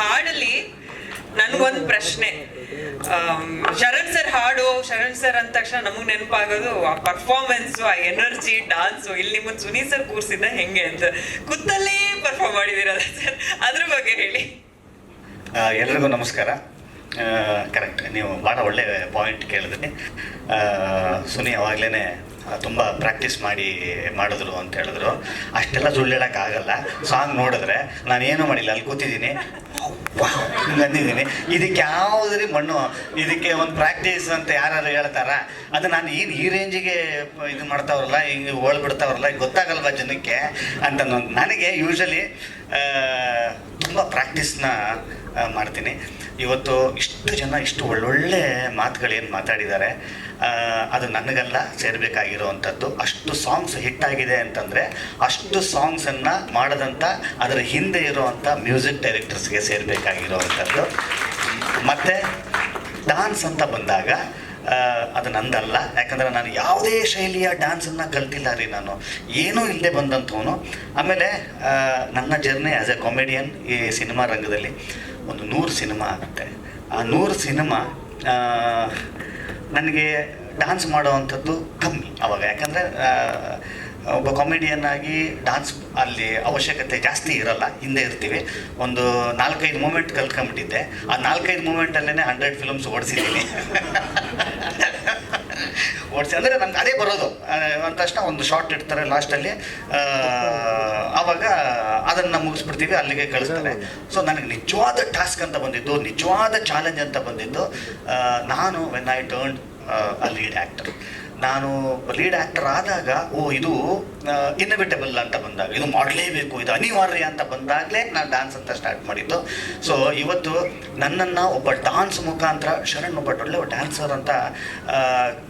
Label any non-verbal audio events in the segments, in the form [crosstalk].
ಹಾಡಲ್ಲಿ ನನ್ಗೊಂದು ಪ್ರಶ್ನೆ. ಶರಣ್ ಸರ್ ಹಾಡು, ಶರಣ್ ಸರ್ ಅಂದ ತಕ್ಷಣ ನಮಗ್ ನೆನಪಾಗೋದು, ಆ ಪರ್ಫಾರ್ಮೆನ್ಸ್ ಆ ಎನರ್ಜಿ ಡಾನ್ಸು ಇಲ್ಲಿ ನಿಮ್ಮ ಸುನಿ ಸರ್ ಕೂರ್ಸಿದ್ದ ಹೆಂಗೆ ಅಂತ. ಕುತ್ತಲ್ಲೇ ಪರ್ಫಾರ್ಮ್ ಮಾಡಿದಿರಲ್ಲ ಸರ್, ಅದ್ರ ಬಗ್ಗೆ ಹೇಳಿ. ಎಲ್ರಿಗೂ ನಮಸ್ಕಾರ. ಕರೆಕ್ಟ್ ನೀವು ಭಾಳ ಒಳ್ಳೆ ಪಾಯಿಂಟ್ ಕೇಳಿದ್ರಿ. ಸುನಿ ಅವಾಗಲೇ ತುಂಬ ಪ್ರಾಕ್ಟೀಸ್ ಮಾಡಿ ಮಾಡಿದ್ರು ಅಂತ ಹೇಳಿದ್ರು. ಅಷ್ಟೆಲ್ಲ ಸುಳ್ಳು ಆಗಲ್ಲ. ಸಾಂಗ್ ನೋಡಿದ್ರೆ ನಾನು ಏನೂ ಮಾಡಿಲ್ಲ, ಅಲ್ಲಿ ಕೂತಿದ್ದೀನಿ. ಅಂದಿದ್ದೀನಿ. ಇದಕ್ಕೆ ಯಾವುದ್ರಿ ಮಣ್ಣು? ಇದಕ್ಕೆ ಒಂದು ಪ್ರಾಕ್ಟೀಸ್ ಅಂತ ಯಾರು ಹೇಳ್ತಾರ? ಅದು ನಾನು ಏನು ಈ ರೇಂಜಿಗೆ ಇದು ಮಾಡ್ತಾವ್ರಲ್ಲ ಹಿಂಗೆ ಓಳ್ ಬಿಡ್ತಾವ್ರಲ್ಲ ಗೊತ್ತಾಗಲ್ವಾ ಜನಕ್ಕೆ ಅಂತ ನನ್- ನನಗೆ ಯೂಶಲಿ ತುಂಬ ಪ್ರಾಕ್ಟೀಸ್ನ ಮಾಡ್ತೀನಿ. ಇವತ್ತು ಇಷ್ಟು ಜನ ಇಷ್ಟು ಒಳ್ಳೊಳ್ಳೆ ಮಾತುಗಳೇನು ಮಾತಾಡಿದ್ದಾರೆ. ಅದು ನನಗೆಲ್ಲ ಸೇರಬೇಕಾಗಿರುವಂಥದ್ದು. ಅಷ್ಟು ಸಾಂಗ್ಸ್ ಹಿಟ್ ಆಗಿದೆ ಅಂತಂದರೆ ಅಷ್ಟು ಸಾಂಗ್ಸನ್ನು ಮಾಡಿದಂಥ ಅದರ ಹಿಂದೆ ಇರುವಂಥ ಮ್ಯೂಸಿಕ್ ಡೈರೆಕ್ಟರ್ಸ್ಗೆ ಸೇರಬೇಕಾಗಿರುವಂಥದ್ದು. ಮತ್ತು ಡಾನ್ಸ್ ಅಂತ ಬಂದಾಗ ಅದು ನಂದಲ್ಲ. ಯಾಕಂದರೆ ನಾನು ಯಾವುದೇ ಶೈಲಿಯ ಡ್ಯಾನ್ಸನ್ನು ಕಲ್ತಿಲ್ಲ ರೀ ನಾನು. ಏನೂ ಇಲ್ಲದೆ ಬಂದಂಥವನು. ಆಮೇಲೆ ನನ್ನ ಜರ್ನಿ ಆ್ಯಸ್ ಎ ಕಾಮಿಡಿಯನ್ ಈ ಸಿನಿಮಾ ರಂಗದಲ್ಲಿ ಒಂದು ನೂರು ಸಿನಿಮಾ ಆಗುತ್ತೆ. ಆ ನೂರು ಸಿನಿಮಾ ನನಗೆ ಡ್ಯಾನ್ಸ್ ಮಾಡೋವಂಥದ್ದು ಕಮ್ಮಿ ಅವಾಗ. ಯಾಕಂದರೆ ಒಬ್ಬ ಕಾಮಿಡಿಯನ್ ಆಗಿ ಡಾನ್ಸ್ ಅಲ್ಲಿ ಅವಶ್ಯಕತೆ ಜಾಸ್ತಿ ಇರಲ್ಲ, ಹಿಂದೆ ಇರ್ತೀವಿ. ಒಂದು ನಾಲ್ಕೈದು ಮೂಮೆಂಟ್ ಕಲ್ತ್ಕೊಂಡ್ಬಿಟ್ಟಿದ್ದೆ. ಆ ನಾಲ್ಕೈದು ಮೂಮೆಂಟಲ್ಲೇ ಹಂಡ್ರೆಡ್ ಫಿಲಮ್ಸ್ ಓಡಿಸಿದ್ದೀನಿ. ಓಡಿಸಿ ಅಂದರೆ ನಮ್ಗೆ ಅದೇ ಬರೋದು. ಅಂದ ತಕ್ಷಣ ಒಂದು ಶಾರ್ಟ್ ಇಡ್ತಾರೆ ಲಾಸ್ಟಲ್ಲಿ ಆವಾಗ ಅದನ್ನು ಮುಗಿಸ್ಬಿಡ್ತೀವಿ, ಅಲ್ಲಿಗೆ ಕಳಿಸ್ತಾರೆ. ಸೊ ನನಗೆ ನಿಜವಾದ ಟಾಸ್ಕ್ ಅಂತ ಬಂದಿದ್ದು, ನಿಜವಾದ ಚಾಲೆಂಜ್ ಅಂತ ಬಂದಿದ್ದು ನಾನು when I turn a lead actor ನಾನು ಲೀಡ್ ಆ್ಯಕ್ಟರ್ ಆದಾಗ, ಓ, ಇದು ಇನ್ನೋವೇಟಬಲ್ ಅಂತ ಬಂದಾಗ, ಇದು ಮಾಡಲೇಬೇಕು, ಇದು ಅನಿವಾರ್ಯ ಅಂತ ಬಂದಾಗಲೇ ನಾನು ಡ್ಯಾನ್ಸ್ ಅಂತ ಸ್ಟಾರ್ಟ್ ಮಾಡಿದ್ದು. ಸೊ ಇವತ್ತು ನನ್ನನ್ನು ಒಬ್ಬ ಡಾನ್ಸ್ ಮುಖಾಂತರ ಶರಣ್ ಒಬ್ಬ ಒಳ್ಳೆ ಡ್ಯಾನ್ಸರ್ ಅಂತ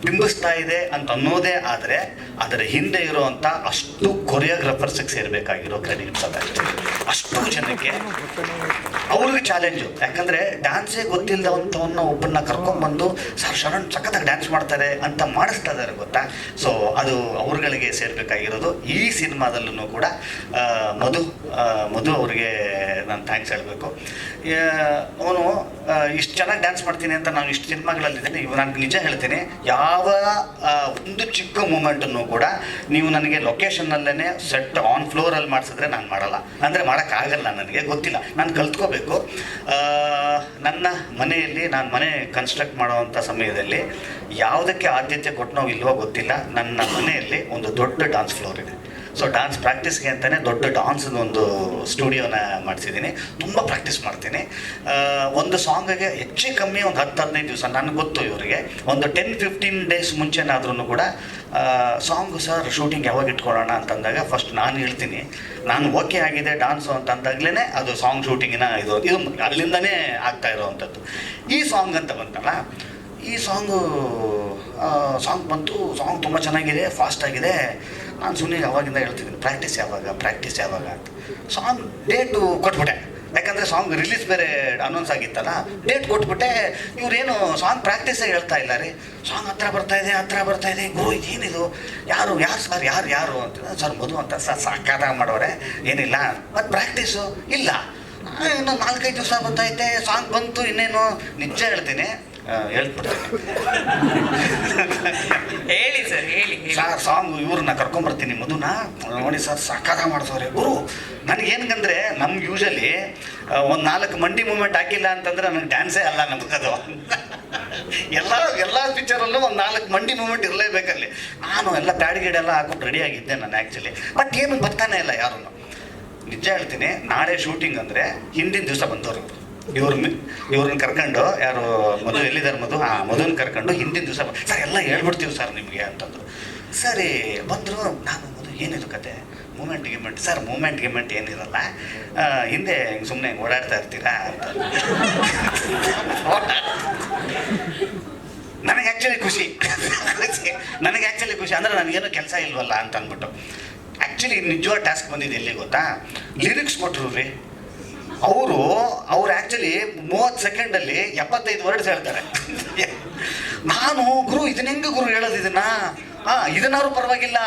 ಬಿಂಬಿಸ್ತಾ ಇದೆ ಅಂತ ಅನ್ನೋದೇ ಆದರೆ, ಅದರ ಹಿಂದೆ ಇರುವಂಥ ಅಷ್ಟು ಕೊರಿಯೋಗ್ರಾಫರ್ಸಿಗೆ ಸೇರಬೇಕಾಗಿರೋ ಕ್ರೆಡಿಟ್ಸ್ ಅದಷ್ಟೇ ಅಷ್ಟು. ಜನಕ್ಕೆ ಅವ್ರಿಗೆ ಚಾಲೆಂಜು ಯಾಕಂದರೆ ಡ್ಯಾನ್ಸೇ ಗೊತ್ತಿಲ್ಲದಂಥವನ್ನ ಒಬ್ಬನ್ನ ಕರ್ಕೊಂಡ್ಬಂದು, ಸರ್, ಶರಣ್ ಸಖತ್ತಾಗಿ ಡ್ಯಾನ್ಸ್ ಮಾಡ್ತಾರೆ ಅಂತ ಮಾಡಿಸ್ತಾ ಇದ್ದಾರೆ ಗೊತ್ತಾ? ಸೊ ಅದು ಅವ್ರುಗಳಿಗೆ ಸೇರ್ಬೇಕಾಗಿರೋದು. ಈ ಸಿನಿಮಾದಲ್ಲೂ ಕೂಡ ಮಧು ಮಧು ಅವ್ರಿಗೆ ನಾನು ಥ್ಯಾಂಕ್ಸ್ ಹೇಳಬೇಕು. ಅವನು ಇಷ್ಟು ಚೆನ್ನಾಗಿ ಡ್ಯಾನ್ಸ್ ಮಾಡ್ತೀನಿ ಅಂತ ನಾನು ಇಷ್ಟು ಸಿನಿಮಾಗಳಲ್ಲಿದ್ದೇನೆ. ಇವು ನಾನು ನಿಜ ಹೇಳ್ತೀನಿ. ಯಾವ ಒಂದು ಚಿಕ್ಕ ಮೂಮೆಂಟನ್ನು ಕೂಡ ನೀವು ನನಗೆ ಲೊಕೇಶನ್ನಲ್ಲೇ ಸೆಟ್ ಆನ್ ಫ್ಲೋರಲ್ಲಿ ಮಾಡಿಸಿದ್ರೆ ನಾನು ಮಾಡಲ್ಲ. ಅಂದರೆ ಮಾಡೋಕ್ಕಾಗಲ್ಲ ನನಗೆ, ಗೊತ್ತಿಲ್ಲ. ನಾನು ಕಲ್ತ್ಕೋಬೇಕು. ನನ್ನ ಮನೆಯಲ್ಲಿ, ನಾನು ಮನೆ ಕನ್ಸ್ಟ್ರಕ್ಟ್ ಮಾಡುವಂಥ ಸಮಯದಲ್ಲಿ ಯಾವುದಕ್ಕೆ ಆದ್ಯತೆ ಕೊಟ್ಟನೋ ಇಲ್ವೋ ಗೊತ್ತಿಲ್ಲ. ನನ್ನ ಮನೆಯಲ್ಲಿ ಒಂದು ದೊಡ್ಡ ಡಾನ್ಸ್ ಫ್ಲೋರ್ ಇದೆ. ಸೊ ಡಾನ್ಸ್ ಪ್ರಾಕ್ಟೀಸ್ಗೆ ಅಂತಲೇ ದೊಡ್ಡ ಡಾನ್ಸ್ ಒಂದು ಸ್ಟುಡಿಯೋನ ಮಾಡಿಸಿದ್ದೀನಿ. ತುಂಬ ಪ್ರಾಕ್ಟೀಸ್ ಮಾಡ್ತೀನಿ. ಒಂದು ಸಾಂಗಿಗೆ ಹೆಚ್ಚು ಕಮ್ಮಿ ಒಂದು ಹತ್ತು ಹದಿನೈದು ದಿವಸ, ನನಗೆ ಗೊತ್ತು ಇವರಿಗೆ. ಒಂದು ಟೆನ್ ಫಿಫ್ಟೀನ್ ಡೇಸ್ ಮುಂಚೆನಾದ್ರೂ ಕೂಡ ಸಾಂಗ್ ಸರ್ ಶೂಟಿಂಗ್ ಯಾವಾಗ ಇಟ್ಕೊಳ್ಳೋಣ ಅಂತಂದಾಗ ಫಸ್ಟ್ ನಾನು ಹೇಳ್ತೀನಿ. ನಾನು ಓಕೆ ಆಗಿದೆ ಡಾನ್ಸು ಅಂತಂದಾಗಲೇ ಅದು ಸಾಂಗ್ ಶೂಟಿಂಗಿನ ಇದು ಇದು ಅಲ್ಲಿಂದನೇ ಆಗ್ತಾ ಇರೋವಂಥದ್ದು. ಈ ಸಾಂಗ್ ಅಂತ ಬಂತಲ್ಲ ಈ ಸಾಂಗು ಸಾಂಗ್ ಬಂತು, ಸಾಂಗ್ ತುಂಬ ಚೆನ್ನಾಗಿದೆ ಫಾಸ್ಟ್ ಆಗಿದೆ. ನಾನು ಸುಮ್ಮನೆ ಅವಾಗಿಂದ ಹೇಳ್ತಿದ್ದೀನಿ ಪ್ರಾಕ್ಟೀಸ್ ಯಾವಾಗ ಪ್ರಾಕ್ಟೀಸ್ ಯಾವಾಗ ಅಂತ. ಸಾಂಗ್ ಡೇಟು ಕೊಟ್ಬಿಟ್ಟೆ. ಯಾಕಂದರೆ ಸಾಂಗ್ ರಿಲೀಸ್ ಬೇರೆ ಅನೌನ್ಸ್ ಆಗಿತ್ತಲ್ಲ ಡೇಟ್ ಕೊಟ್ಬಿಟ್ಟೆ. ಇವರೇನು ಸಾಂಗ್ ಪ್ರಾಕ್ಟೀಸೇ ಹೇಳ್ತಾ ಇಲ್ಲ ರೀ. ಸಾಂಗ್ ಹತ್ರ ಬರ್ತಾ ಇದೆ, ಹತ್ರ ಬರ್ತಾ ಇದೆ, ಗುರು, ಏನಿದು? ಯಾರು ಯಾರು ಸರ್ ಯಾರು ಯಾರು ಅಂತ. ಸರ್ ಮಧು ಅಂತ ಸರ್ ಸಾಕಾದಾಗ ಮಾಡೋರೆ, ಏನಿಲ್ಲ. ಮತ್ತು ಪ್ರಾಕ್ಟೀಸು ಇಲ್ಲ. ಇನ್ನೊಂದು ನಾಲ್ಕೈದು ದಿವಸ ಬಂದೈತೆ ಸಾಂಗ್ ಬಂತು ಇನ್ನೇನು? ನಿಜ ಹೇಳ್ತೀನಿ. ಹೇಳಿ ಸರ್ ಹೇಳಿ. ಸರ್ ಸಾಂಗ್ ಇವ್ರನ್ನ ಕರ್ಕೊಂಬರ್ತೀನಿ ಮಧುನ. ನೋಡಿ ಸರ್ ಸಕ್ಕದ ಮಾಡಿಸೋರೆ ಗುರು ನನಗೇನಂದ್ರೆ ನಮ್ಗೆ ಯೂಶಲಿ ಒಂದು ನಾಲ್ಕು ಮಂಡಿ ಮೂಮೆಂಟ್ ಹಾಕಿಲ್ಲ ಅಂತಂದ್ರೆ ನನಗೆ ಡ್ಯಾನ್ಸೇ ಅಲ್ಲ ನಮಗದು ಎಲ್ಲ ಎಲ್ಲ ಪಿಕ್ಚರಲ್ಲೂ ಒಂದು ನಾಲ್ಕು ಮಂಡಿ ಮೂಮೆಂಟ್ ಇರಲೇಬೇಕಲ್ಲಿ. ನಾನು ಎಲ್ಲ ಪ್ಯಾಡ್ ಗೀಡ್ ಎಲ್ಲ ಹಾಕೊಂಡು ರೆಡಿ ಆಗಿದ್ದೆ ನಾನು ಆ್ಯಕ್ಚುಲಿ ಬಟ್ ಏನು ಬರ್ತಾನೆ ಇಲ್ಲ ಯಾರು ನಿಜ ಹೇಳ್ತೀನಿ ನಾಳೆ ಶೂಟಿಂಗ್ ಅಂದರೆ ಹಿಂದಿನ ದಿವಸ ಬಂದವರು ಇವ್ರ ಇವ್ರನ್ನ ಕರ್ಕೊಂಡು ಯಾರು ಮಧು ಎಲ್ಲಿದ್ದಾರೆ ಮಧು? ಆ, ಮಧುನ ಕರ್ಕೊಂಡು ಹಿಂದಿನ ದಿವಸ ಸರ್, ಎಲ್ಲ ಹೇಳ್ಬಿಡ್ತೀವಿ ಸರ್ ನಿಮಗೆ ಅಂತಂದ್ರು. ಸರಿ, ಬಂದರು. ನಾನು ಮಧು ಏನಿದು ಕತೆ? ಮೂಮೆಂಟ್ ಗಿಮೆಂಟ್ ಸರ್, ಮೂಮೆಂಟ್ ಗಿಮೆಂಟ್ ಏನಿರಲ್ಲ. ಹಿಂದೆ ಹಿಂಗೆ ಸುಮ್ಮನೆ ಓಡಾಡ್ತಾ ಇರ್ತೀರಾ ಅಂತ. [laughs] ನನಗೆ ಆ್ಯಕ್ಚುಲಿ ಖುಷಿ. [laughs] ನನಗೆ ಆ್ಯಕ್ಚುಲಿ ಖುಷಿ. ಅಂದರೆ ನನಗೇನು ಕೆಲಸ ಇಲ್ವಲ್ಲ ಅಂತ ಅಂದ್ಬಿಟ್ಟು. ಆ್ಯಕ್ಚುಲಿ ನಿಜವಾದ ಟಾಸ್ಕ್ ಬಂದಿದೆ ಎಲ್ಲಿ ಗೊತ್ತಾ? ಲಿರಿಕ್ಸ್ ಕೊಟ್ಟರು ರೀ ಅವರು, ಅವ್ರು ಆ್ಯಕ್ಚುಲಿ ಮೂವತ್ತು ಸೆಕೆಂಡಲ್ಲಿ ಎಪ್ಪತ್ತೈದು ವರ್ಡ್ಸ್ ಹೇಳ್ತಾರೆ. ನಾನು ಗುರು ಇದನ್ನ ಹೆಂಗೆ ಗುರು ಹೇಳೋದು ಇದನ್ನ? ಹಾಂ ಇದನ್ನಾರು ಪರವಾಗಿಲ್ಲ.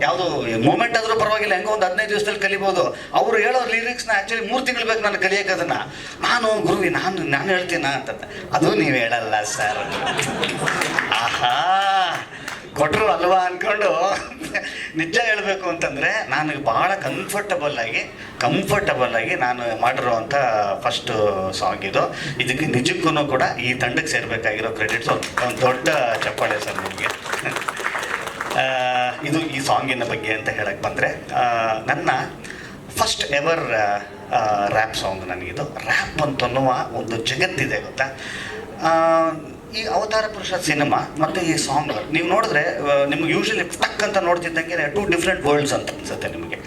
ಯಾವುದು ಮೂಮೆಂಟ್ ಆದರೂ ಪರವಾಗಿಲ್ಲ, ಹೆಂಗೋ ಒಂದು ಹದಿನೈದು ದಿವಸದಲ್ಲಿ ಕಲಿಬೋದು. ಅವರು ಹೇಳೋ ಲಿರಿಕ್ಸ್ನ ಆ್ಯಕ್ಚುಲಿ ಮೂರು ತಿಂಗಳು ಬೇಕು ನಾನು ಕಲಿಯೋಕೆ ಅದನ್ನು. ನಾನು ಗುರುವಿ, ನಾನು ನಾನು ಹೇಳ್ತೀನ ಅಂತ ಅದು ನೀವು ಹೇಳಲ್ಲ ಸರ್ ಆಹಾ. ಕೊಟ್ಟರು ಅಲ್ವಾ ಅಂದ್ಕೊಂಡು ನಿಜ ಹೇಳಬೇಕು ಅಂತಂದರೆ ನನಗೆ ಭಾಳ ಕಂಫರ್ಟಬಲ್ ಆಗಿ ಕಂಫರ್ಟಬಲ್ ಆಗಿ ನಾನು ಮಾಡಿರುವಂಥ ಫಸ್ಟ್ ಸಾಂಗ್ ಇದು. ಇದಕ್ಕೆ ನಿಜಕ್ಕೂ ಕೂಡ ಈ ತಂಡಕ್ಕೆ ಸೇರಬೇಕಾಗಿರೋ ಕ್ರೆಡಿಟ್ಸ್ ಒಂದು ದೊಡ್ಡ ಚಪ್ಪಾಳೆ ಸರ್ ನಿಮಗೆ. ಇದು ಈ ಸಾಂಗಿನ ಬಗ್ಗೆ ಅಂತ ಹೇಳಕ್ಕೆ ಬಂದರೆ ನನ್ನ ಫಸ್ಟ್ ಎವರ್ ರ್ಯಾಪ್ ಸಾಂಗ್ ನನಗಿದು. ರ್ಯಾಪ್ ಅಂತನ್ನುವ ಒಂದು ಜಗತ್ತಿದೆ, ಗೊತ್ತಾ? ಈ ಅವತಾರ ಪುರುಷ ಸಿನಿಮಾ ಮತ್ತು ಈ ಸಾಂಗ್ ನೀವು ನೋಡಿದ್ರೆ ನಿಮ್ಗೆ ಯೂಶಲಿ ಟಕ್ ಅಂತ ನೋಡ್ತಿದ್ದಂಗೆ ಟೂ ಡಿಫ್ರೆಂಟ್ ವರ್ಲ್ಡ್ಸ್ ಅಂತ ಅನ್ಸುತ್ತೆ ನಿಮಗೆ.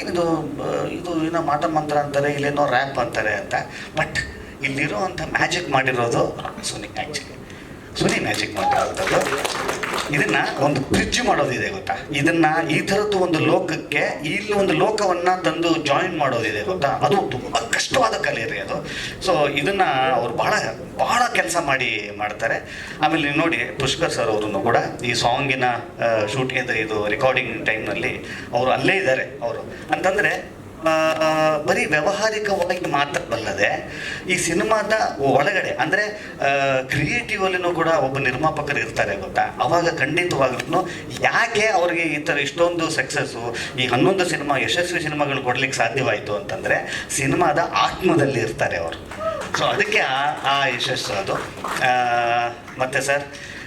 ಏನಿದು ಇದು ಏನೋ ಮಾಟ ಮಂತ್ರ ಅಂತಾರೆ, ಇಲ್ಲೇನೋ ರ್ಯಾಪ್ ಅಂತಾರೆ ಅಂತ. ಬಟ್ ಇಲ್ಲಿರೋ ಅಂಥ ಮ್ಯಾಜಿಕ್ ಮಾಡಿರೋದು ಸುನಿ ಆ್ಯಕ್ಚುಲಿ ಸುನಿ ಮ್ಯಾಜಿಕ್ ಮಾಡಿರೋದು. ಇದನ್ನ ಒಂದು ಬ್ರಿಡ್ಜ್ ಮಾಡೋದಿದೆ ಗೊತ್ತಾ? ಇದನ್ನ ಈ ಥರದ್ದು ಒಂದು ಲೋಕಕ್ಕೆ, ಇಲ್ಲಿ ಒಂದು ಲೋಕವನ್ನ ತಂದು ಜಾಯಿನ್ ಮಾಡೋದಿದೆ ಗೊತ್ತಾ? ಅದು ತುಂಬ ಕಷ್ಟವಾದ ಕಲೆ ರೀ ಅದು. ಸೊ ಇದನ್ನ ಅವ್ರು ಬಹಳ ಬಹಳ ಕೆಲಸ ಮಾಡಿ ಮಾಡ್ತಾರೆ. ಆಮೇಲೆ ನೀವು ನೋಡಿ ಪುಷ್ಕರ್ ಸರ್ ಅವರನ್ನು ಕೂಡ ಈ ಸಾಂಗಿನ ಶೂಟಿಂಗ್ ಇದು ರೆಕಾರ್ಡಿಂಗ್ ಟೈಮ್ನಲ್ಲಿ ಅವರು ಅಲ್ಲೇ ಇದ್ದಾರೆ ಅವರು. ಅಂತಂದರೆ ಬರೀ ವ್ಯಾವಹಾರಿಕವಾಗಿ ಮಾತ್ರ ಬಲ್ಲದೆ ಈ ಸಿನಿಮಾದ ಒಳಗಡೆ, ಅಂದರೆ ಕ್ರಿಯೇಟಿವ್ ಅಲ್ಲಿನೂ ಕೂಡ ಒಬ್ಬ ನಿರ್ಮಾಪಕರು ಇರ್ತಾರೆ ಗೊತ್ತಾ? ಅವಾಗ ಖಂಡಿತವಾಗ್ಲೂ ಯಾಕೆ ಅವ್ರಿಗೆ ಈ ಥರ ಇಷ್ಟೊಂದು ಸಕ್ಸಸ್ಸು ಈ ಹನ್ನೊಂದು ಸಿನಿಮಾ, ಯಶಸ್ವಿ ಸಿನಿಮಾಗಳು ಕೊಡ್ಲಿಕ್ಕೆ ಸಾಧ್ಯವಾಯಿತು ಅಂತಂದರೆ ಸಿನಿಮಾದ ಆತ್ಮದಲ್ಲಿ ಇರ್ತಾರೆ ಅವರು. ಸೊ ಅದಕ್ಕೆ ಆ ಆ ಯಶಸ್ಸು ಅದು. ಮತ್ತೆ ಸರ್?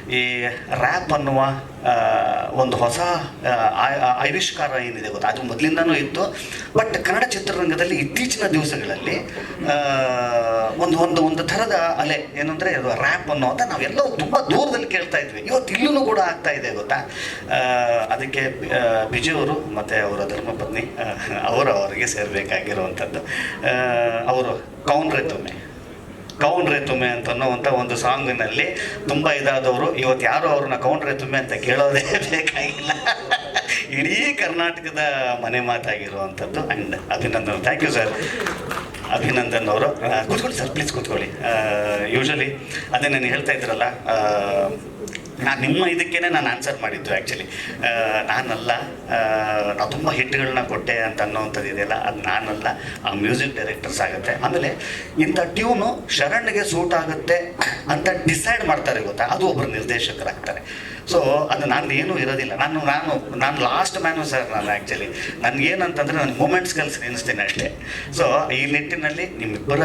ಈ ರ್ಯಾಪ್ ಅನ್ನುವ ಒಂದು ಹೊಸ ಆವಿಷ್ಕಾರ ಏನಿದೆ ಗೊತ್ತಾ? ಅದು ಮೊದಲಿಂದನೂ ಇತ್ತು. ಬಟ್ ಕನ್ನಡ ಚಿತ್ರರಂಗದಲ್ಲಿ ಇತ್ತೀಚಿನ ದಿವಸಗಳಲ್ಲಿ ಒಂದು ಒಂದು ಒಂದು ಥರದ ಅಲೆ ಏನಂದರೆ ಅದು ರ್ಯಾಪ್ ನಾವು ನಾವೆಲ್ಲೋ ತುಂಬ ದೂರದಲ್ಲಿ ಕೇಳ್ತಾ ಇದ್ವಿ. ಇವತ್ತು ಇಲ್ಲೂ ಕೂಡ ಆಗ್ತಾ ಇದೆ ಗೊತ್ತಾ? ಅದಕ್ಕೆ ಅವರು ಮತ್ತು ಅವರ ಧರ್ಮಪತ್ನಿ ಅವರು ಅವರಿಗೆ ಸೇರಬೇಕಾಗಿರುವಂಥದ್ದು. ಅವರು, ಕೌನ್ರೆ ತುಮ್ಮೆ ಕೌಂಡ್ರೆ ತುಮೆ ಅಂತ ಅನ್ನೋಂತ ಒಂದು ಸಾಂಗಿನಲ್ಲಿ ತುಂಬ ಇದಾದವರು. ಇವತ್ತು ಯಾರು ಅವ್ರನ್ನ ಕೌಂಡ್ರೆ ತುಮೆ ಅಂತ ಕೇಳೋದೇ [laughs] ಬೇಕಾಗಿಲ್ಲ. ಇಡೀ ಕರ್ನಾಟಕದ ಮನೆ ಮಾತಾಗಿರುವಂಥದ್ದು. And Abhinandan. Thank you sir Abhinandan ಅವರು. ಕೂತ್ಕೊಳ್ಳಿ ಸರ್ ಪ್ಲೀಸ್ ಕೂತ್ಕೊಳ್ಳಿ. ಯೂಶಲಿ ಅದೇ ನಾನು ಹೇಳ್ತಾ ಇದ್ರಲ್ಲ ನಾನು ನಿಮ್ಮ ಇದಕ್ಕೇನೆ ನಾನು ಆನ್ಸರ್ ಮಾಡಿದ್ದು ಆ್ಯಕ್ಚುಲಿ ನಾನಲ್ಲ ನಾವು ತುಂಬ ಹಿಟ್ಗಳನ್ನ ಕೊಟ್ಟೆ ಅಂತ ಅನ್ನೋವಂಥದ್ದು ಇದೆಯಲ್ಲ, ಅದು ನಾನಲ್ಲ, ಆ ಮ್ಯೂಸಿಕ್ ಡೈರೆಕ್ಟರ್ಸ್ ಆಗುತ್ತೆ. ಆಮೇಲೆ ಇಂಥ ಟ್ಯೂನು ಶರಣ್ಗೆ ಸೂಟ್ ಆಗುತ್ತೆ ಅಂತ ಡಿಸೈಡ್ ಮಾಡ್ತಾರೆ ಗೊತ್ತಾ? ಅದು ಒಬ್ಬರು ನಿರ್ದೇಶಕರಾಗ್ತಾರೆ. ಸೊ ಅದು ನಾನು ಏನೂ ಇರೋದಿಲ್ಲ. ನಾನು ನಾನು ನಾನು ಲಾಸ್ಟ್ ಮ್ಯಾನು ಸರ್ ನಾನು ಆ್ಯಕ್ಚುಲಿ ನನಗೇನಂತಂದರೆ ನಾನು ಮೂಮೆಂಟ್ಸ್ ಕೆಲಸ ನೆನೆಸ್ತೀನಿ ಅಷ್ಟೇ. ಸೊ ಈ ನಿಟ್ಟಿನಲ್ಲಿ ನಿಮ್ಮಿಬ್ಬರ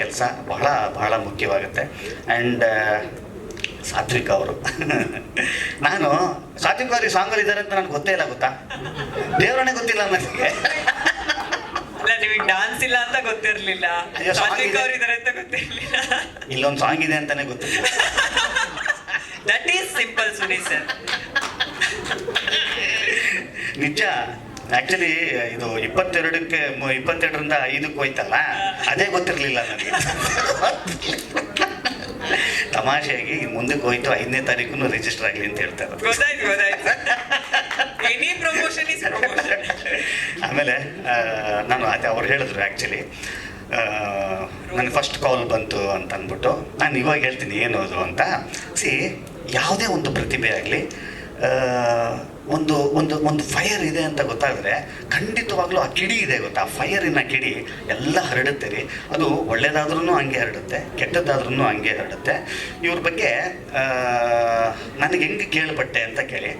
ಕೆಲಸ ಬಹಳ ಬಹಳ ಮುಖ್ಯವಾಗುತ್ತೆ. ಆ್ಯಂಡ್ ಸಾತ್ವಿಕ್ ಅವರು. ನಾನು ಸಾತ್ವಿಕ್ ಅವ್ರಿಗೆ ಸಾಂಗಲ್ಲಿ ಇದ್ದಾರೆ ಅಂತ ನನಗೆ ಗೊತ್ತೇ ಇಲ್ಲ ಗೊತ್ತಾ? ದೇವರನ್ನೇ ಗೊತ್ತಿಲ್ಲ ನನಗೆ. ಅಲ್ಲ ನಿಮಗೆ ಡಾನ್ಸ್ ಇಲ್ಲ ಅಂತ ಗೊತ್ತಿರಲಿಲ್ಲ. ಅಯ್ಯೋ, song ಸಾತ್ವಿಕ್ ಇದೆ. ಅವ್ರು ಇದಾರೆ ಅಂತ ಗೊತ್ತಿರಲಿಲ್ಲ. ಇಲ್ಲೊಂದು ಸಾಂಗ್ ಇದೆ ಅಂತಾನೆ ಗೊತ್ತಿಲ್ಲ that is simple Suni sir ನಿಜ. ಆಕ್ಚುಲಿ ಇದು ಇಪ್ಪತ್ತೆರಡಕ್ಕೆ ಮ- ಇಪ್ಪತ್ತೆರಡರಿಂದ ಐದಕ್ಕೆ ಹೋಯ್ತಲ್ಲ ಅದೇ ಗೊತ್ತಿರಲಿಲ್ಲ ನನಗೆ. ತಮಾಷೆಯಾಗಿ ಮುಂದಕ್ಕೆ ಹೋಯ್ತು ಐದನೇ ತಾರೀಕು ರಿಜಿಸ್ಟರ್ ಆಗಲಿ ಅಂತ ಹೇಳ್ತಾರೆ [laughs] ಆಮೇಲೆ ನಾನು ಅದೇ ಅವ್ರು ಹೇಳಿದ್ರು ಆ್ಯಕ್ಚುಲಿ ನನಗೆ ಫಸ್ಟ್ ಕಾಲ್ ಬಂತು ಅಂತ ಅಂದ್ಬಿಟ್ಟು ನಾನು ಇವಾಗ ಹೇಳ್ತೀನಿ ಏನು ಅದು? ಅಂತ. ಸಿ ಯಾವುದೇ ಒಂದು ಪ್ರತಿಭೆ ಆಗಲಿ ಒಂದು ಒಂದು ಒಂದು ಫೈರ್ ಇದೆ ಅಂತ ಗೊತ್ತಾದರೆ ಖಂಡಿತವಾಗ್ಲೂ ಆ ಕಿಡಿ ಇದೆ ಗೊತ್ತಾ? ಆ ಫೈರಿನ ಕಿಡಿ ಎಲ್ಲ ಹರಡುತ್ತೆ ರೀ. ಅದು ಒಳ್ಳೆಯದಾದ್ರೂ ಹಂಗೆ ಹರಡುತ್ತೆ ಕೆಟ್ಟದ್ದಾದ್ರೂ ಹಂಗೆ ಹರಡುತ್ತೆ. ಇವ್ರ ಬಗ್ಗೆ ನನಗೆ ಹೆಂಗೆ ಕೇಳ್ಪಟ್ಟೆ ಅಂತ ಕೇಳಿ,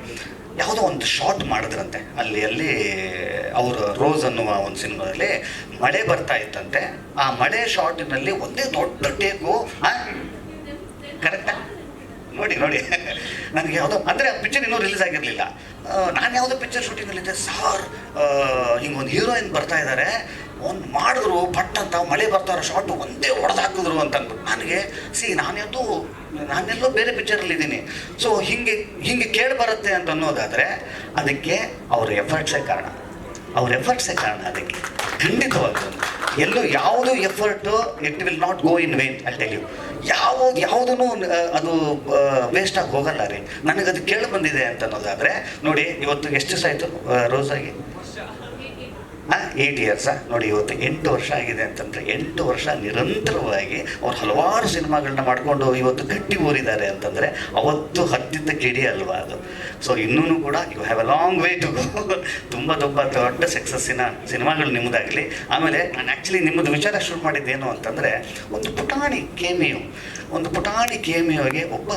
ಯಾವುದೋ ಒಂದು ಶಾಟ್ ಮಾಡಿದ್ರಂತೆ. ಅಲ್ಲಿ ಅಲ್ಲಿ ಅವರು ರೋಸ್ ಅನ್ನುವ ಒಂದು ಸಿನಿಮಾದಲ್ಲಿ ಮಳೆ ಬರ್ತಾ ಇತ್ತಂತೆ. ಆ ಮಳೆ ಶಾಟಿನಲ್ಲಿ ಒಂದೇ ದೊಡ್ಡ ಟೇಕು ಕರೆಕ್ಟಾ ನೋಡಿ ನೋಡಿ. [laughs] ನನಗೆ ಯಾವುದೋ, ಅಂದರೆ ಪಿಕ್ಚರ್ ಇನ್ನೂ ರಿಲೀಸ್ ಆಗಿರಲಿಲ್ಲ. ನಾನು ಯಾವುದೋ ಪಿಕ್ಚರ್ ಶೂಟಿಂಗಲ್ಲಿದ್ದೆ ಸಾರ್ ಹಿಂಗೊಂದು ಒಂದು ಹೀರೋಯಿನ್ ಬರ್ತಾ ಇದ್ದಾರೆ ಒಂದು ಮಾಡಿದ್ರು ಪಟ್ ಅಂತ, ಮಳೆ ಬರ್ತಾರೋ ಶಾರ್ಟು ಒಂದೇ ಹೊಡೆದು ಹಾಕಿದ್ರು ಅಂತ ನನಗೆ, ಸಿ ನಾನೆಲ್ಲೋ ನಾನೆಲ್ಲೋ ಬೇರೆ ಪಿಕ್ಚರಲ್ಲಿ ಇದ್ದೀನಿ. ಸೊ ಹಿಂಗೆ ಹಿಂಗೆ ಕೇಳಿ ಬರುತ್ತೆ ಅಂತ ಅನ್ನೋದಾದರೆ, ಅದಕ್ಕೆ ಅವ್ರ ಎಫರ್ಟ್ಸೇ ಕಾರಣ. ಅವ್ರ ಎಫರ್ಟ್ಸೇ ಕಾರಣ ಅದಕ್ಕೆ. ಖಂಡಿತವಾಗ್ಲೂ. ಎಲ್ಲೂ ಯಾವುದು effort it will not go in vain ಅಲ್ಲಿ ಟೆಲ್ ಯು ಯಾವುದು ಯಾವುದೂ ಅದು ವೇಸ್ಟ್ ಆಗಿ ಹೋಗಲ್ಲ ರೀ. ನನಗೆ ಅದು ಕೇಳಿ ಬಂದಿದೆ ಅಂತ ಅನ್ನೋದಾದರೆ, ನೋಡಿ, ಇವತ್ತು ಎಷ್ಟು ದಿವಸ ಆಯಿತು ರೋಸಾಗಿ ಏಯ್ಟ್ ಇಯರ್ಸಾ ನೋಡಿ, ಇವತ್ತು ಎಂಟು ವರ್ಷ ಆಗಿದೆ ಅಂತಂದರೆ, ಎಂಟು ವರ್ಷ ನಿರಂತರವಾಗಿ ಅವ್ರು ಹಲವಾರು ಸಿನಿಮಾಗಳನ್ನ ಮಾಡಿಕೊಂಡು ಇವತ್ತು ಗಟ್ಟಿ ಊರಿದ್ದಾರೆ ಅಂತಂದರೆ, ಅವತ್ತು ಹತ್ತಿದ್ದ ಕಿಡಿ ಅಲ್ವಾ ಅದು. ಸೊ ಇನ್ನೂ ಕೂಡ you have a long way to go ತುಂಬ ತುಂಬ ದೊಡ್ಡ ಸಕ್ಸಸ್ಸಿನ ಸಿನಿಮಾಗಳು ನಿಮ್ಮದಾಗಲಿ. ಆಮೇಲೆ, ನಾನು ಆ್ಯಕ್ಚುಲಿ ನಿಮ್ಮದು ವಿಚಾರ ಶುರು ಮಾಡಿದ್ದೇನು ಅಂತಂದರೆ, ಒಂದು ಪುಟಾಣಿ ಕೇಮಿಯು, ಒಂದು ಪುಟಾಣಿ ಕೇಮಿಯೋಗೆ ಒಬ್ಬ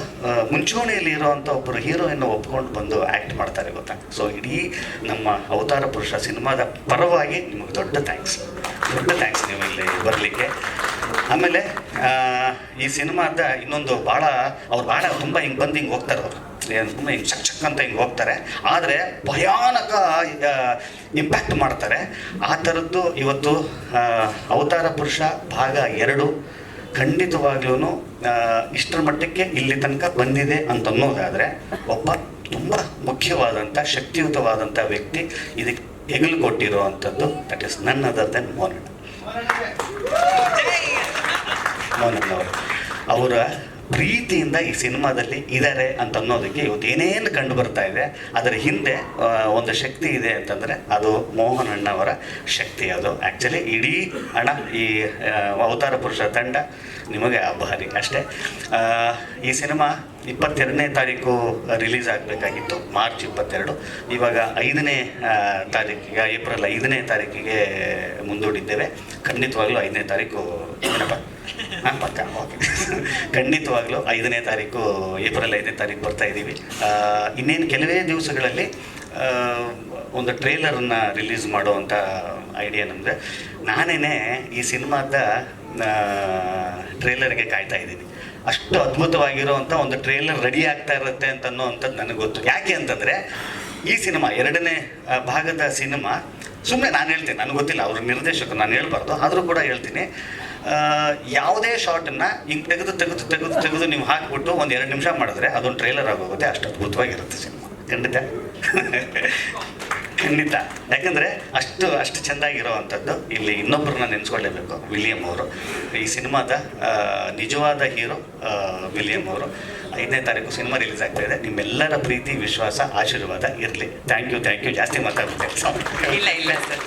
ಮುಂಚೂಣಿಯಲ್ಲಿ ಇರುವಂಥ ಒಬ್ಬರು ಹೀರೋಯನ್ನು ಒಪ್ಕೊಂಡು ಬಂದು ಆ್ಯಕ್ಟ್ ಮಾಡ್ತಾರೆ ಗೊತ್ತಾ? ಸೊ ಇಡೀ ನಮ್ಮ ಅವತಾರ ಪುರುಷ ಸಿನಿಮಾದ ಪರವಾಗಿ ನಿಮಗೆ ದೊಡ್ಡ ಥ್ಯಾಂಕ್ಸ್ ದೊಡ್ಡ ಥ್ಯಾಂಕ್ಸ್ ನೀವು ಇಲ್ಲಿ ಬರಲಿಕ್ಕೆ. ಆಮೇಲೆ ಈ ಸಿನಿಮಾದ ಇನ್ನೊಂದು ಭಾಳ ಅವ್ರು ಭಾಳ ತುಂಬ ಹಿಂಗೆ ಬಂದು ಹಿಂಗೆ ಹೋಗ್ತಾರೆ ಅವರು. ತುಂಬ ಹಿಂಗೆ ಚಕ್ ಚಕ್ ಅಂತ ಹಿಂಗೆ ಹೋಗ್ತಾರೆ. ಆದರೆ ಭಯಾನಕ ಇಂಪ್ಯಾಕ್ಟ್ ಮಾಡ್ತಾರೆ. ಆ ಥರದ್ದು ಇವತ್ತು ಅವತಾರ ಪುರುಷ ಭಾಗ ಎರಡು ಖಂಡಿತವಾಗ್ಲೂ ಇಷ್ಟರ ಮಟ್ಟಕ್ಕೆ ಇಲ್ಲಿ ತನಕ ಬಂದಿದೆ ಅಂತ ಅನ್ನೋದಾದರೆ ಒಬ್ಬ ತುಂಬ ಮುಖ್ಯವಾದಂಥ ಶಕ್ತಿಯುತವಾದಂಥ ವ್ಯಕ್ತಿ ಇದಕ್ಕೆ ಹೆಗಲು ಕೊಟ್ಟಿರುವಂಥದ್ದು that is none other than Monanna ಮೋನಣ್ಣವರು ಅವರ. ಪ್ರೀತಿಯಿಂದ ಈ ಸಿನಿಮಾದಲ್ಲಿ ಇದ್ದಾರೆ ಅಂತ ಅನ್ನೋದಕ್ಕೆ ಇವತ್ತು ಏನೇನು ಕಂಡು ಬರ್ತಾ ಇದೆ, ಅದರ ಹಿಂದೆ ಒಂದು ಶಕ್ತಿ ಇದೆ ಅಂತಂದರೆ ಅದು ಮೋಹನ್ ಅಣ್ಣವರ ಶಕ್ತಿ. ಅದು ಆ್ಯಕ್ಚುಲಿ ಇಡೀ ಹಣ ಈ ಅವತಾರ ಪುರುಷ ತಂಡ ನಿಮಗೆ ಆಭಾರಿ ಅಷ್ಟೇ. ಈ ಸಿನಿಮಾ ಇಪ್ಪತ್ತೆರಡನೇ ತಾರೀಕು ರಿಲೀಸ್ ಆಗಬೇಕಾಗಿತ್ತು, ಮಾರ್ಚ್ ಇಪ್ಪತ್ತೆರಡು. ಇವಾಗ ಐದನೇ ತಾರೀಕಿಗೆ, ಏಪ್ರಿಲ್ ಐದನೇ ತಾರೀಕಿಗೆ ಮುಂದೂಡಿದ್ದೇವೆ. ಖಂಡಿತವಾಗ್ಲೂ ಐದನೇ ತಾರೀಕು ಏನಪ್ಪ ಪಕ್ಕ, ಓಕೆ. ಖಂಡಿತವಾಗ್ಲೂ ಐದನೇ ತಾರೀಕು, ಏಪ್ರಿಲ್ ಐದನೇ ತಾರೀಕು ಬರ್ತಾ ಇದ್ದೀವಿ. ಇನ್ನೇನು ಕೆಲವೇ ದಿವಸಗಳಲ್ಲಿ ಒಂದು ಟ್ರೇಲರನ್ನು ರಿಲೀಸ್ ಮಾಡುವಂಥ ಐಡಿಯಾ ನಮ್ಮದು ನಾನೇನೆ ಈ ಸಿನಿಮಾದ ಟ್ರೇಲರ್ಗೆ ಕಾಯ್ತಾ ಇದ್ದೀನಿ. ಅಷ್ಟು ಅದ್ಭುತವಾಗಿರುವಂಥ ಒಂದು ಟ್ರೇಲರ್ ರೆಡಿ ಆಗ್ತಾ ಇರುತ್ತೆ ಅಂತ ಅನ್ನೋವಂಥದ್ದು ನನಗೆ ಗೊತ್ತು. ಯಾಕೆ ಅಂತಂದರೆ, ಈ ಸಿನಿಮಾ ಎರಡನೇ ಭಾಗದ ಸಿನಿಮಾ ಸುಮ್ಮನೆ ನಾನು ಹೇಳ್ತೀನಿ, ನನಗೆ ಗೊತ್ತಿಲ್ಲ, ಅವ್ರ ನಿರ್ದೇಶಕರು, ನಾನು ಹೇಳ್ಬಾರ್ದು, ಆದರೂ ಕೂಡ ಹೇಳ್ತೀನಿ. ಯಾವುದೇ ಶಾರ್ಟನ್ನು ಹಿಂಗೆ ತೆಗೆದು ತೆಗೆದು ತೆಗೆದು ತೆಗೆದು ನೀವು ಹಾಕಿಬಿಟ್ಟು ಒಂದು ಎರಡು ನಿಮಿಷ ಮಾಡಿದ್ರೆ ಅದೊಂದು ಟ್ರೇಲರ್ ಆಗೋಗುತ್ತೆ, ಅಷ್ಟು ಅದ್ಭುತವಾಗಿರುತ್ತೆ ಸಿನಿಮಾ. ಖಂಡಿತ. ಖಂಡಿತ. ಯಾಕಂದ್ರೆ ಅಷ್ಟು ಅಷ್ಟು ಚೆಂದಾಗಿರೋವಂಥದ್ದು ಇಲ್ಲಿ ಇನ್ನೊಬ್ಬರನ್ನ ನೆನೆಸ್ಕೊಳ್ಳೇಬೇಕು, ವಿಲಿಯಂ ಅವರು. ಈ ಸಿನಿಮಾದ ನಿಜವಾದ ಹೀರೋ ವಿಲಿಯಂ ಅವರು. ಐದನೇ ತಾರೀಕು ಸಿನಿಮಾ ರಿಲೀಸ್ ಆಗ್ತಾ ಇದೆ. ನಿಮ್ಮೆಲ್ಲರ ಪ್ರೀತಿ, ವಿಶ್ವಾಸ, ಆಶೀರ್ವಾದ ಇರಲಿ. Thank you thank you. ಜಾಸ್ತಿ ಮಾತಾಡ್ಬಿಟ್ಟೆ ಇಲ್ಲ ಇಲ್ಲ ಸರ್.